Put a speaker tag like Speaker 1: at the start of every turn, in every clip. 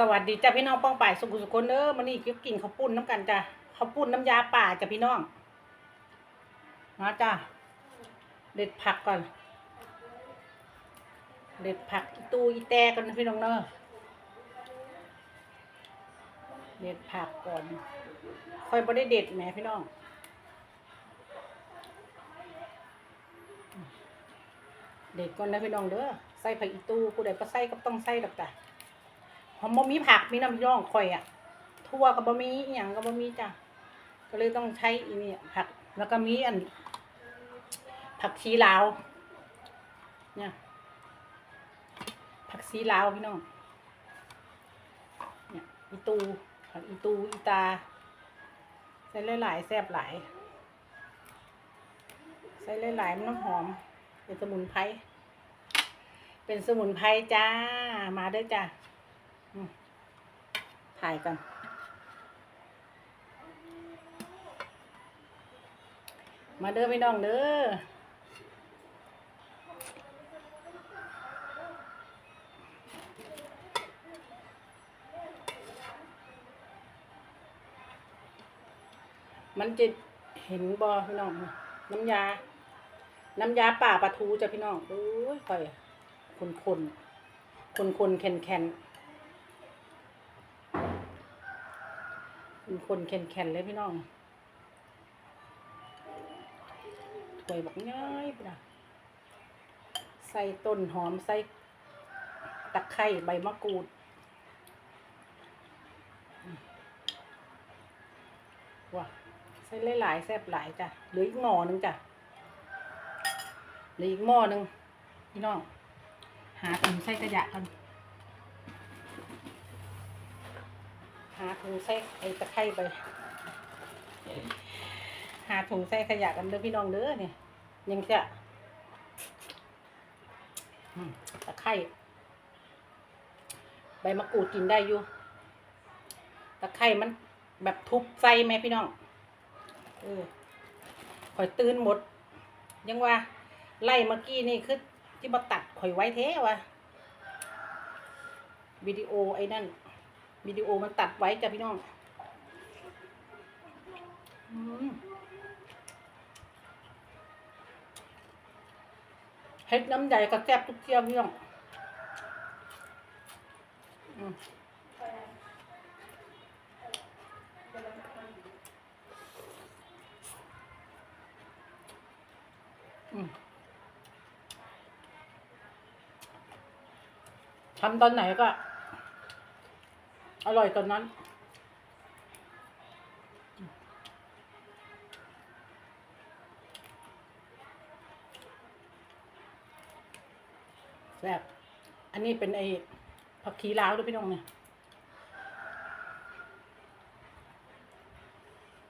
Speaker 1: สวัสดีจ้าพี่น้องป้องป่ายสุขุสุขคนเด้อมันนี่กิกินข้าวปุ้นน้ำกันจ้ะข้าวปุ้นน้ำยาป่าจ้ะพี่น้องมาจ้าเด็ดผักก่อน เด็ดผักอีตูอีแตกันนะพี่น้องเนอะเด็ดผักก่อนค่อยบ่ได้เด็ดแหมพี่น้องเด็ดก่อนนะพี่น้องเด้อใส่ผักอีตูผู้ใดก็ใส่ก็ต้องใส่ดอกจ้ะ หอมบะมีผักมีน้ำย่องข่อยอะทั่วกับบะมีอหย่างกับบะมีจ้ะก็เลยต้องใช้อีนี่ผัก แล้วก็มีอัน ผักชีลาว เนี่ย ผักชีลาวพี่น้อง เนี่ยอีตูผักอีตูอีตาใส่หลายๆแซ่บหลายใส่หลายๆมันน้ำหอม เป็นสมุนไพรเป็นสมุนไพรจ้ามาด้อจ้า ถ่ายกันมาเด้อพี่น้องเด้อมันจะเห็นบอพี่น้อง น้ำยา น้ำยาป่าปลาทูจ้ะพี่น้องโอ้ยค่อยคนคนคนคนๆแคนแคน คนคนๆแคนแคนเลยพี่น้องถ้วยบอกง่ายไปนะใส่ต้นหอมใส่ตะไคร้ใบมะกรูดว้าใส่หลายๆแซ่บหลายจ้ะเหลืออีกหม้อหนึงจ้ะเหลืออีกหม้อหนึงพี่น้อง หาถุงใส่ขยะกัน หาถุงใส่ไอ้ตะไคร้ไป หาถุงใส่ขยะกันเด้อพี่น้องเด้อเนี่ยยังจะตะไคร้ใบมะกรูดกินได้อยู่ตะไคร้มันแบบทุบใส่ไหมพี่น้องเออข่อยตื่นหมด ยังว่า ไล่เมื่อกี้นี่คือที่มาตัดข่อยไว้เท้วะวิดีโอไอ้นั่น วิดีโอมันตัดไว้จ้ะพี่น้องเฮ็ดน้ำใหญ่ก็แซ่บทุกเที่ยวพี่น้องทำตอนไหนก็ อร่อยตอนนั้น แซ่บอันนี้เป็นไอ้ผักขีลาวด้วยพี่น้องเนี่ย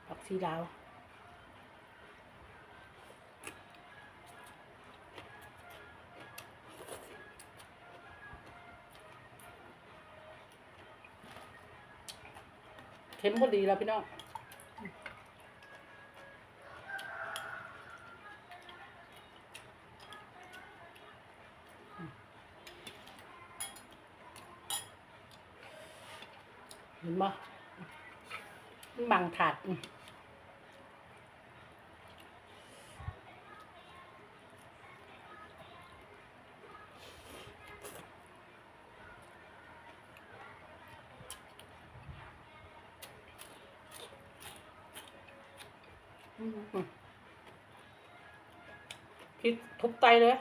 Speaker 1: ผักชีลาว เข็มพอดีแล้วพี่น้องเห็นไหมบังถาดอืมอืมอืมพริก ทุบไตเลย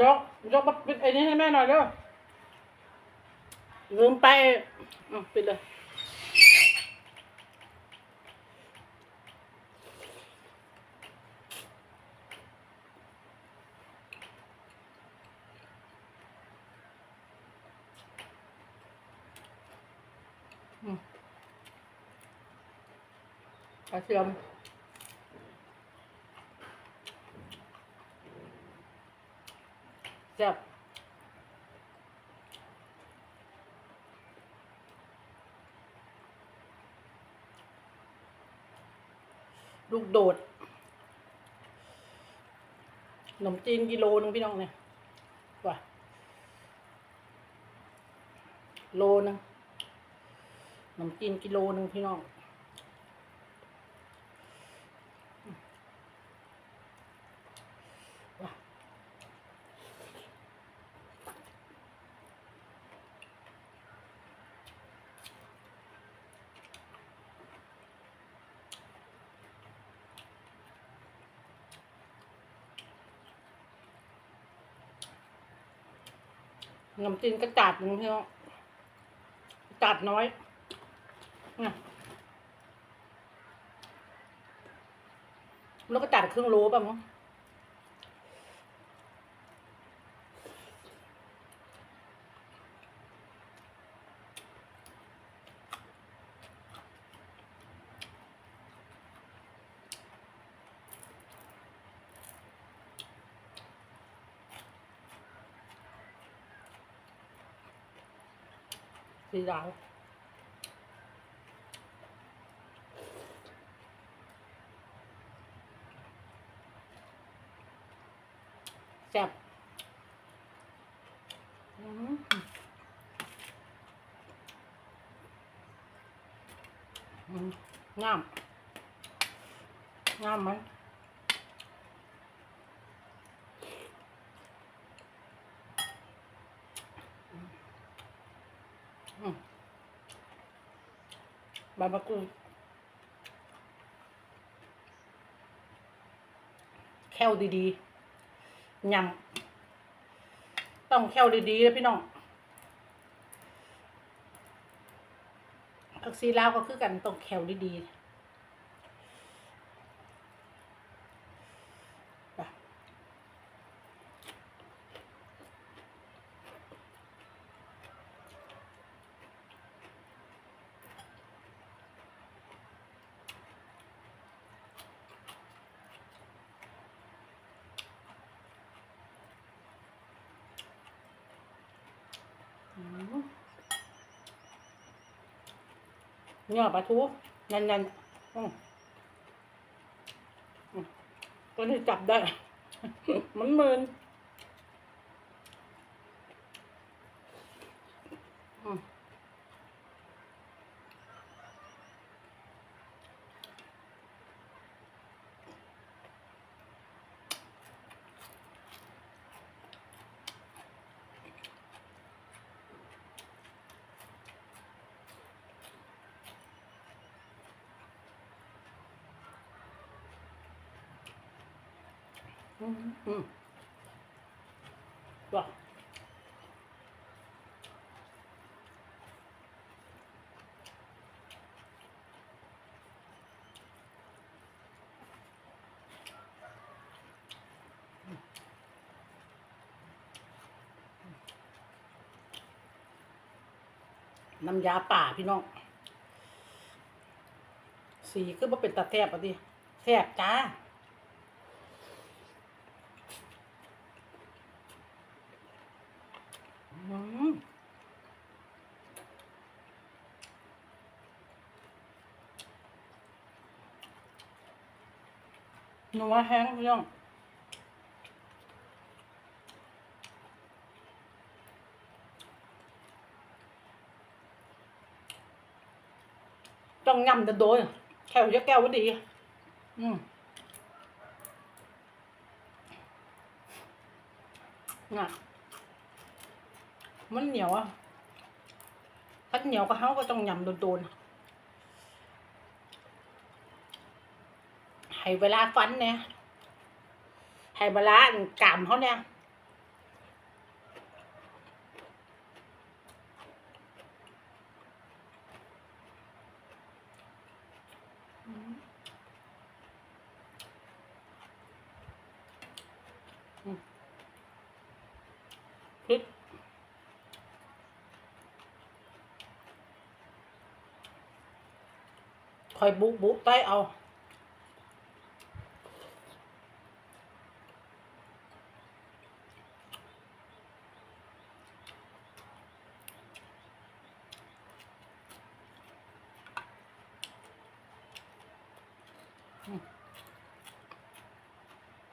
Speaker 1: ยกยกมาปิดไอ้นี้ให้แม่หน่อยเด้อลืมไปอืมปิดเลย กระเทียมแซ่บลูกโดดหนมจีนกิโลนึงพี่น้องเนี่ยว่ะโลนึง นมจีนกิโลหนึ่งพี่น้องว่ะขนมจีนกระจัดหนึ่งพี่น้องกระจัดน้อย แล้วก็จัดครึ่งโลป่ะมั้งสีดาวแซ่บอืมอืม งามงามไหมอืมใบมะกรูดแค่วดีๆยำต้องแค่วดีๆเลยพี่น้อง ผักซีลาวก็คือกันตรงแขวดีๆไปอืม เนี่ยปลาทูนันนันก็ได้จับได้ มันมืนอืม อืมอืมว่ะน้ำยาป่าพี่น้อง สีคือว่าเป็นตาแทบอะดิแทบจ้า อืม นัวแห้งพี่น้องต้องยำแต่โดนแค่วจะแก้วก็ดี อืมน่ะมันเหนียวอะถ้าเหนียวก็เขาก็ต้องยำโดนๆ ให้เวลาฟันเนี่ยให้เวลากามเขาเนี่ยอืมอืมพริกคอยบุบุใต้เอา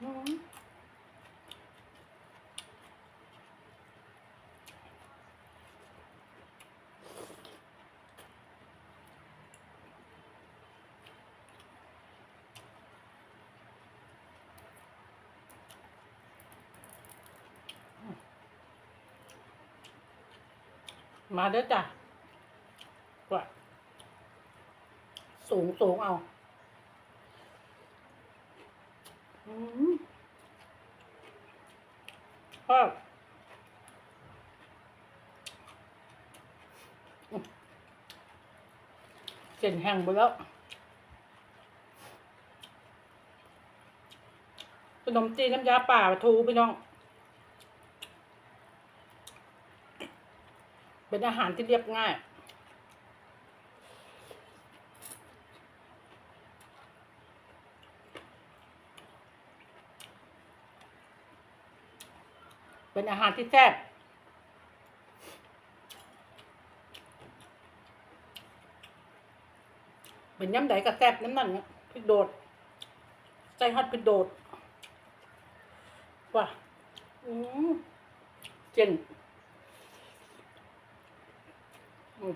Speaker 1: อืมมาเด้อจ้ะกว่าสูงสูงเอา อืม พ่อเส้นแห้งไปแล้วขนมจีนน้ำยาป่าปลาทูพี่น้อง เป็นอาหารที่เรียบง่าย เป็นอาหารที่แซ่บเป็นย้ำใดกับแซ่บน้ำนั่นพริกโดดใส่ฮอตพริกโดด ว่ะอืมเจนอืม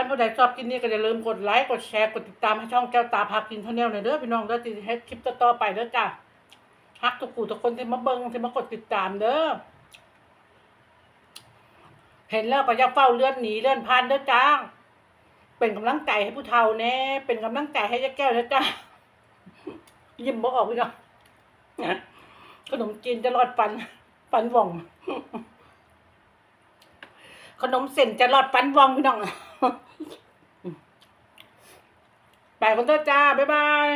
Speaker 1: คันผู้ใดชอบกินนี่ก็อย่าลืมกดไลค์กดแชร์กดติดตามให้ช่องแก้วตาพากินเท่านี้หน่อยเด้อพี่น้องเด้อที่ให้คลิปต่อๆไปเด้อจ้ะฮักทุกผู้ทุกคนที่มาเบิ่งที่มากดติดตามเด้อเห็นแล้วก็อย่าเฝ้าเลื่อนหนีเลื่อนพันเด้อจ้าเป็นกำลังใจให้ผู้เฒ่าแน่เป็นกำลังใจให้ยาแก้วนะจ้ายิ้มบ่ออกพี่น้องขนมจีนจะรอดฟันฟันว่อง ขนมเส้นจะรอดฟันว่องพี่น้อง ไปคนเด้อจ้า บ๊ายบาย